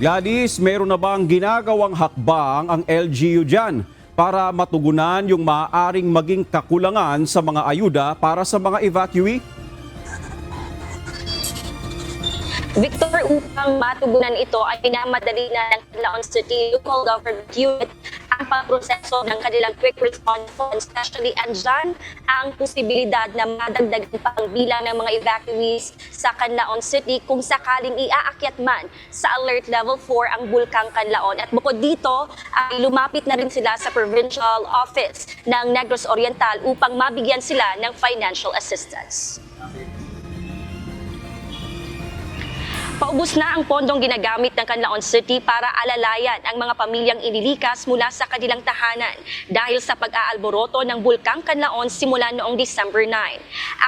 Gladys, meron na bang ginagawang hakbang ang LGU dyan para matugunan yung maaaring maging kakulangan sa mga ayuda para sa mga evacuee? Victor, upang matugunan ito ay minamadali na ng Laon City Local Government Unit ang pagproseso ng kanilang quick response fund, especially andyan ang posibilidad na madagdagan pa ang bilang ng mga evacuees sa Canlaon City kung sakaling iaakyat man sa alert level 4 ang bulkang Canlaon. At bukod dito, ay lumapit na rin sila sa provincial office ng Negros Oriental upang mabigyan sila ng financial assistance. Paubos na ang pondong ginagamit ng Canlaon City para alalayan ang mga pamilyang inilikas mula sa kanilang tahanan dahil sa pag-aalboroto ng bulkang Canlaon simula noong December 9.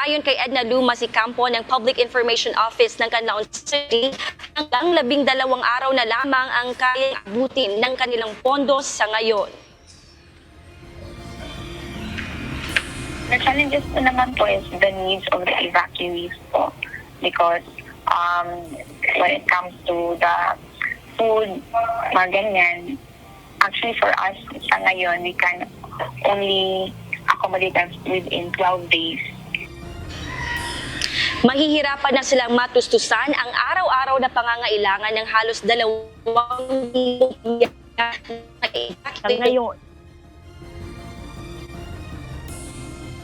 Ayon kay Edna Luma si Campo ng Public Information Office ng Canlaon City, hanggang labing dalawang araw na lamang ang kayang abutin ng kanilang pondo sa ngayon. The challenges po naman po is the needs of the evacuees po because um, when it comes to the food, mga ganyan, actually for us sa ngayon, we can only accommodate them within 12 days. Mahihirapan na silang matustusan ang araw-araw na pangangailangan ng halos dalawang ngayon.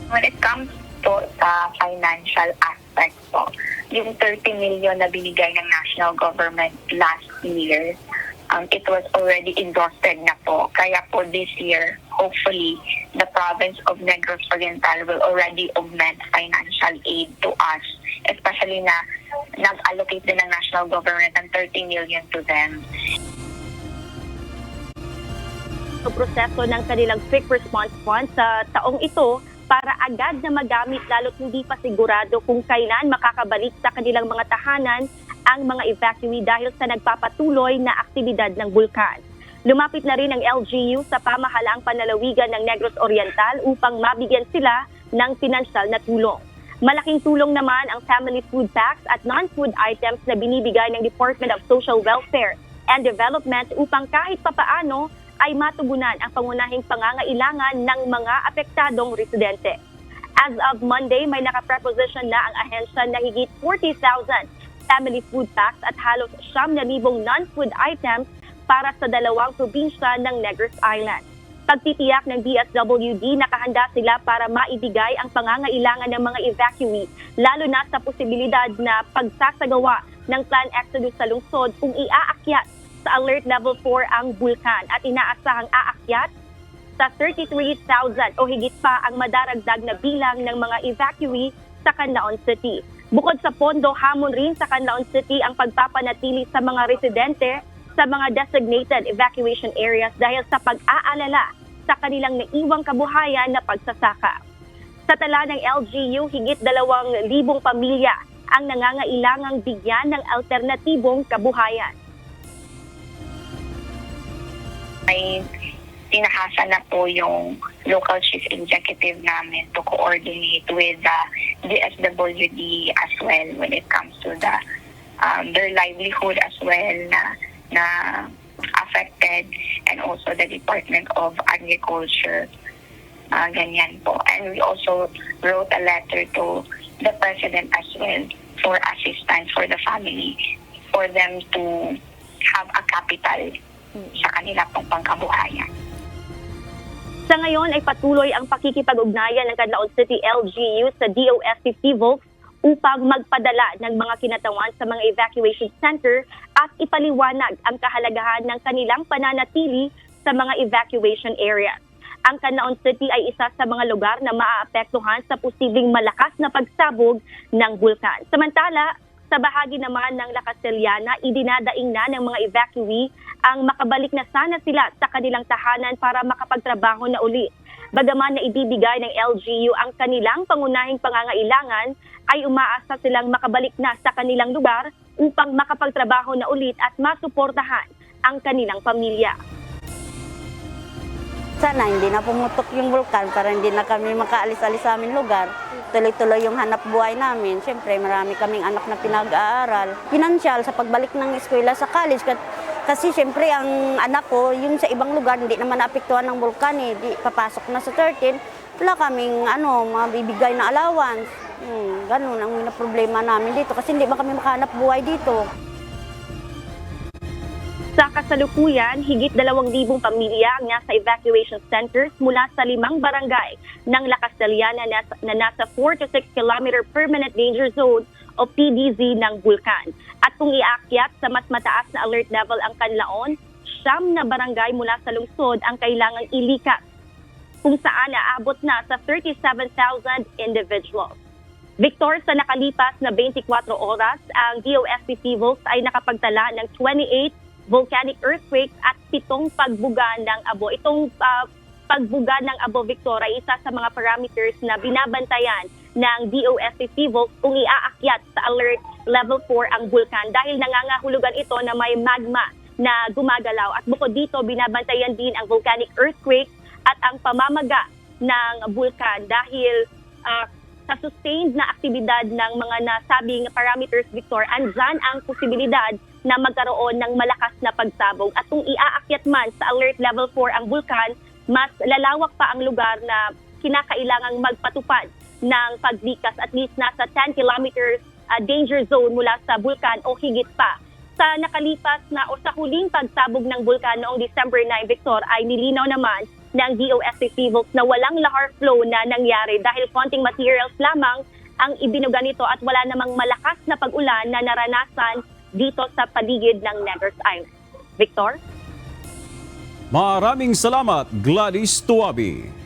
When it comes to sa financial aspect po, yung 30 million na binigay ng national government last year, um, it was already exhausted na po. Kaya po this year, hopefully, the province of Negros Oriental will already augment financial aid to us, especially na nag-allocate din ng national government ng 30 million to them. Sa proseso ng kanilang quick response fund sa taong ito para agad na magamit lalo't hindi pa sigurado kung kailan makakabalik sa kanilang mga tahanan ang mga evacuee dahil sa nagpapatuloy na aktibidad ng bulkan. Lumapit na rin ang LGU sa pamahalaang panalawigan ng Negros Oriental upang mabigyan sila ng pinansyal na tulong. Malaking tulong naman ang family food packs at non-food items na binibigay ng Department of Social Welfare and Development upang kahit papaano ay matugunan ang pangunahing pangangailangan ng mga apektadong residente. As of Monday, may nakapreposition na ang ahensya na higit 40,000 family food packs at halos 7,000 non-food items para sa dalawang probinsya ng Negros Island. Pagtitiyak ng DSWD, nakahanda sila para maibigay ang pangangailangan ng mga evacuee, lalo na sa posibilidad na pagsasagawa ng plan exodus sa lungsod kung iaakyat sa alert level 4 ang bulkan at inaasahang aakyat sa 33,000 o higit pa ang madaragdag na bilang ng mga evacuee sa Canlaon City. Bukod sa pondo, hamon rin sa Canlaon City ang pagpapanatili sa mga residente sa mga designated evacuation areas dahil sa pag-aalala sa kanilang naiwang kabuhayan na pagsasaka. Sa tala ng LGU, higit dalawang libong pamilya ang nangangailangang bigyan ng alternatibong kabuhayan. May tinahasa na po yung local chief executive namin to coordinate with the DSWD as well when it comes to the um, their livelihood as well na na affected and also the Department of Agriculture. Uh, ganyan po. And we also wrote a letter to the president as well for assistance for the family for them to have a capital sa kanila pong pangkabuhayan. Sa ngayon ay patuloy ang pakikipag-ugnayan ng Canlaon City LGU sa DOST Civox upang magpadala ng mga kinatawan sa mga evacuation center at ipaliwanag ang kahalagahan ng kanilang pananatili sa mga evacuation areas. Ang Canlaon City ay isa sa mga lugar na maaapektuhan sa posibleng malakas na pagsabog ng bulkan. Samantala, sa bahagi naman ng La Castellana, idinadaing na ng mga evacuee ang makabalik na sana sila sa kanilang tahanan para makapagtrabaho na uli. Bagaman na ibibigay ng LGU ang kanilang pangunahing pangangailangan, ay umaasa silang makabalik na sa kanilang lugar upang makapagtrabaho na ulit at masuportahan ang kanilang pamilya. Sana hindi na pumutok yung vulkan para hindi na kami makaalis-alis sa aming lugar. Tuloy-tuloy yung hanap buhay namin. Siyempre, marami kaming anak na pinag-aaral. Pinansyal sa pagbalik ng eskwela sa college. Kasi siyempre ang anak ko, yung sa ibang lugar, hindi naman naapektuhan ng bulkan eh. Di, papasok na sa 13, wala kaming ano, mabibigay na allowance. Hmm, ganun ang problema namin dito kasi hindi ba kami makahanap buhay dito. Sa kasalukuyan, higit 2,000 pamilya ang nasa evacuation centers mula sa limang barangay ng Lakas Dalian na nasa, na nasa 4 to 6 kilometer permanent danger zone o PDZ ng bulkan. At kung iakyat sa mas mataas na alert level ang kanlaon, siyam na barangay mula sa lungsod ang kailangang ilikas kung saan naabot na sa 37,000 individuals. Victor, sa nakalipas na 24 oras, ang DOST Civils ay nakapagtala ng 28 volcanic earthquakes at pitong pagbuga ng abo. Itong ah, pagbuga ng abo, Victor, ay isa sa mga parameters na binabantayan ng Civils kung iaakyat sa alert level 4 ang bulkan dahil nangangahulugan ito na may magma na gumagalaw. At bukod dito, binabantayan din ang volcanic earthquake at ang pamamaga ng bulkan dahil ah, sa sustained na aktibidad ng mga nasabing parameters, Victor, andyan ang posibilidad na magkaroon ng malakas na pagsabog. At kung iaakyat man sa alert level 4 ang bulkan, mas lalawak pa ang lugar na kinakailangang magpatupad ng paglikas at least nasa 10 kilometers ah, danger zone mula sa bulkan o higit pa. Sa nakalipas na o sa huling pagsabog ng bulkan noong December 9, Victor, ay nilinaw naman ng DOST Civils na walang lahar flow na nangyari dahil konting materials lamang ang ibinuga nito at wala namang malakas na pag-ulan na naranasan dito sa paligid ng Neggers Island. Victor? Maraming salamat Gladys Tuabi.